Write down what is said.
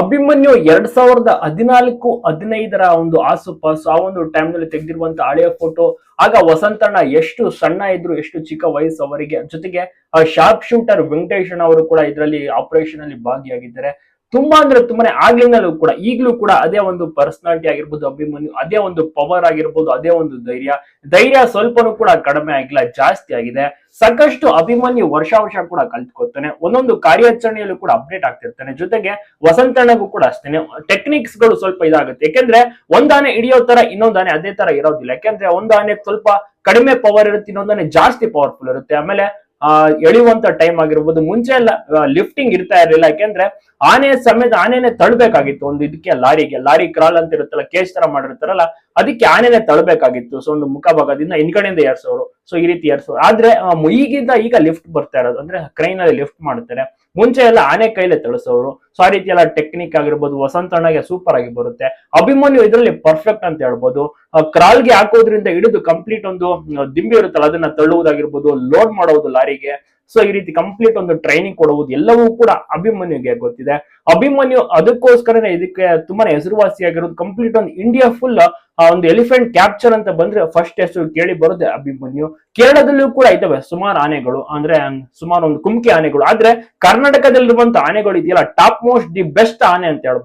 ಅಭಿಮನ್ಯು ಎರಡ್ ಸಾವಿರದ ಹದಿನಾಲ್ಕು ಹದಿನೈದರ ಒಂದು ಆಸುಪಾಸು ಆ ಒಂದು ಟೈಮ್ನಲ್ಲಿ ತೆಗೆದಿರುವಂತ ಹಳೆಯ ಫೋಟೋ ಆಗ ವಸಂತಣ್ಣ ಎಷ್ಟು ಸಣ್ಣ ಇದ್ರು, ಎಷ್ಟು ಚಿಕ್ಕ ವಯಸ್ಸು ಅವರಿಗೆ. ಜೊತೆಗೆ ಶಾರ್ಪ್ ಶೂಟರ್ ವೆಂಕಟೇಶ್ ಅವರು ಕೂಡ ಇದರಲ್ಲಿ ಆಪರೇಷನ್ ಅಲ್ಲಿ ಭಾಗಿಯಾಗಿದ್ದಾರೆ. ತುಂಬಾ ಅಂದ್ರೆ ತುಂಬಾನೇ ಆಗ್ಲಿಂದಲೂ ಕೂಡ, ಈಗಲೂ ಕೂಡ ಅದೇ ಒಂದು ಪರ್ಸನಾಲಿಟಿ ಆಗಿರ್ಬೋದು, ಅಭಿಮನ್ಯು, ಅದೇ ಒಂದು ಪವರ್ ಆಗಿರ್ಬೋದು, ಅದೇ ಒಂದು ಧೈರ್ಯ. ಧೈರ್ಯ ಸ್ವಲ್ಪನೂ ಕೂಡ ಕಡಿಮೆ ಆಗಿಲ್ಲ, ಜಾಸ್ತಿ ಆಗಿದೆ. ಸಾಕಷ್ಟು ಅಭಿಮನ್ಯು ವರ್ಷ ವರ್ಷ ಕೂಡ ಕಲ್ತ್ಕೊತಾನೆ ಒಂದೊಂದು ಕಾರ್ಯಾಚರಣೆಯಲ್ಲೂ ಕೂಡ ಅಪ್ಡೇಟ್ ಆಗ್ತಿರ್ತಾನೆ. ಜೊತೆಗೆ ವಸಂತಣ್ಣಗೂ ಕೂಡ ಅಷ್ಟೇನೆ. ಟೆಕ್ನಿಕ್ಸ್ಗಳು ಸ್ವಲ್ಪ ಇದಾಗುತ್ತೆ. ಯಾಕೆಂದ್ರೆ ಒಂದಾನೆ ಹಿಡಿಯೋ ತರ ಇನ್ನೊಂದಾನೆ ಅದೇ ತರ ಇರೋದಿಲ್ಲ. ಯಾಕೆಂದ್ರೆ ಒಂದಾನೆ ಸ್ವಲ್ಪ ಕಡಿಮೆ ಪವರ್ ಇರುತ್ತೆ ಇನ್ನೊಂದಾನೆ ಜಾಸ್ತಿ ಪವರ್ಫುಲ್ ಇರುತ್ತೆ. ಆಮೇಲೆ ಆ, ಎಳೆಯುವಂತ ಟೈಮ್ ಆಗಿರ್ಬೋದು. ಮುಂಚೆ ಎಲ್ಲ ಲಿಫ್ಟಿಂಗ್ ಇರ್ತಾ ಇರಲಿಲ್ಲ. ಯಾಕೆಂದ್ರೆ ಆನೆ ಸಮೇತ ಆನೆನೆ ತಳ್ಬೇಕಾಗಿತ್ತು. ಒಂದು ಇದಕ್ಕೆ ಲಾರಿಗೆ, ಲಾರಿ ಕ್ರಾಲ್ ಅಂತ ಇರುತ್ತಲ್ಲ ಕೇಸ್ ತರ ಮಾಡಿರ್ತಾರಲ್ಲ, ಅದಕ್ಕೆ ಆನೆನೆ ತಳ್ಬೇಕಾಗಿತ್ತು. ಸೊ, ಒಂದು ಮುಖಭಾಗದಿಂದ ಹಿಂದ್ಗಡೆಯಿಂದ ಏರ್ಸೋರು. ಸೊ ಈ ರೀತಿ ಏರ್ಸೋರು ಆದ್ರೆ ಈಗಿಂದ ಈಗ ಲಿಫ್ಟ್ ಬರ್ತಾ ಇರೋದು. ಅಂದ್ರೆ ಕ್ರೈನ್ ಅಲ್ಲಿ ಲಿಫ್ಟ್ ಮಾಡ್ತಾರೆ. ಮುಂಚೆ ಎಲ್ಲ ಆನೆ ಕೈಲೇ ತಳಿಸೋರು ಸೊ ಆ ರೀತಿ ಎಲ್ಲ ಟೆಕ್ನಿಕ್ ಆಗಿರ್ಬೋದು. ವಸಂತಣ್ಣಗೆ ಸೂಪರ್ ಆಗಿ ಬರುತ್ತೆ. ಅಭಿಮನ್ಯು ಇದರಲ್ಲಿ ಪರ್ಫೆಕ್ಟ್ ಅಂತ ಹೇಳ್ಬೋದು. ಕ್ರಾಲ್ಗೆ ಹಾಕೋದ್ರಿಂದ ಹಿಡಿದು ಕಂಪ್ಲೀಟ್ ಒಂದು ದಿಂಬಿ ಇರುತ್ತಲ್ಲ, ಅದನ್ನ ತಳ್ಳುವುದಾಗಿರ್ಬೋದು ಲೋಡ್ ಮಾಡೋದು ಲಾರಿಗೆ. ಸೊ ಈ ರೀತಿ ಕಂಪ್ಲೀಟ್ ಒಂದು ಟ್ರೈನಿಂಗ್ ಕೊಡುವುದು ಎಲ್ಲವೂ ಕೂಡ ಅಭಿಮನ್ಯುಗೆ ಗೊತ್ತಿದೆ. ಅಭಿಮನ್ಯು ಅದಕ್ಕೋಸ್ಕರನೇ ಇದಕ್ಕೆ ತುಂಬಾನೇ ಹೆಸರುವಾಸಿಯಾಗಿರೋದು ಕಂಪ್ಲೀಟ್ ಒಂದು ಇಂಡಿಯಾ ಫುಲ್ ಒಂದು ಎಲಿಫೆಂಟ್ ಕ್ಯಾಪ್ಚರ್ ಅಂತ ಬಂದ್ರೆ ಫಸ್ಟ್ ಹೆಸರು ಕೇಳಿ ಬರುತ್ತೆ ಅಭಿಮನ್ಯು. ಕೇರಳದಲ್ಲೂ ಕೂಡ ಇದಾವೆ ಸುಮಾರು ಆನೆಗಳು, ಅಂದ್ರೆ ಸುಮಾರು ಒಂದು ಕುಮ್ಕಿ ಆನೆಗಳು. ಆದ್ರೆ ಕರ್ನಾಟಕದಲ್ಲಿರುವಂತ ಆನೆಗಳು ಇದೆಯಲ್ಲ ಟಾಪ್ ಮೋಸ್ಟ್ ದಿ ಬೆಸ್ಟ್ ಆನೆ ಅಂತ ಹೇಳ್ಬೋದು.